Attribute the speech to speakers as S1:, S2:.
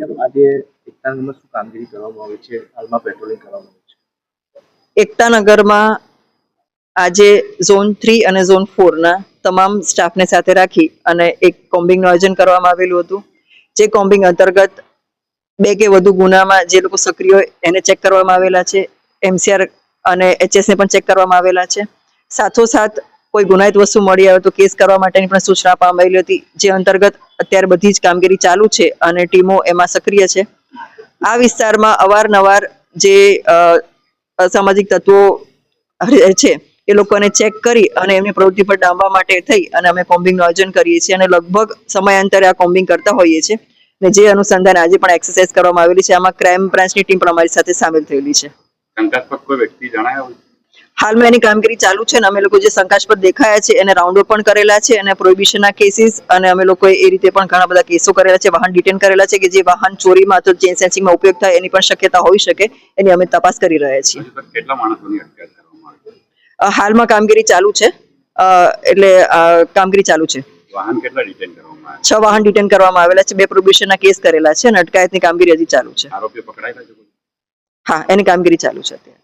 S1: આજે એકતાનગરમાં શું કામગીરી કરવામાં આવી છે? હાલમાં પેટ્રોલિંગ કરવામાં આવી છે.
S2: એકતાનગરમાં આજે ઝોન થ્રી અને ઝોન ફોરના તમામ સ્ટાફને સાથે રાખી અને એક કોમ્બિંગનું આયોજન કરવામાં આવેલું હતું. જે કોમ્બિંગ અંતર્ગત બે કે વધુ ગુનામાં જે લોકો સક્રિય હોય એને ચેક કરવામાં આવેલા છે. એમસીઆર અને એચએસને પણ ચેક કરવામાં આવેલા છે. સાથોસાથ કોઈ ગુનાહિત વસ્તુ મળી આવે તો કેસ કરવા માટેની પણ સૂચના આપવામાં હતી. જે અંતર્ગત અત્યારે બધી જ કામગીરી ચાલુ છે અને ટીમો એમાં સક્રિય છે. આ વિસ્તારમાં અવારનવાર જે અસામાજિક તત્વો છે, એ લોકોને ચેક કરી અને એમની પ્રવૃત્તિ પર ડામવા માટે થઈ અને અમે કોમ્બિંગનું આયોજન કરીએ છીએ અને લગભગ સમયાંતરે આ કોમ્બિંગ કરતા હોઈએ છીએ. ને જે અનુસંધાન આજે પણ એક્સરસાઇઝ કરવામાં આવેલી છે, આમાં ક્રાઇમ બ્રાન્ચની ટીમ પણ અમારી સાથે સામેલ થયેલી છે.
S3: શંકાસ્પદ કોઈ વ્યક્તિ જણાયા
S2: હાલમાં એની કામગીરી ચાલુ છે અને અમે લોકો જે શંકાસ્પદ દેખાયા છે એને રાઉન્ડ પણ કરેલા છે અને પ્રોહિબિશનના કેસીસ અને અમે લોકોએ એ રીતે પણ ઘણા બધા કેસો કરેલા છે વાહન ડિટેન કરેલા છે કે જે વાહન ચોરીમાં અથવા ચેન સેન્સિંગમાં ઉપયોગ થાય એની પણ શક્યતા હોઈ શકે એની અમે તપાસ કરી રહ્યા છીએ. હાલમાં કામગીરી ચાલુ છે એટલે કામગીરી ચાલુ છે.
S3: વાહન કેટલા ડિટેન કરવામાં
S2: છ વાહન ડિટેન કરવામાં આવેલા છે બે પ્રોબેશનના કેસ કરેલા છે અને અટકાયતની કામગીરી હજી ચાલુ છે.
S3: આરોપી પકડાયેલા છે
S2: હા એની કામગીરી ચાલુ છે અત્યારે.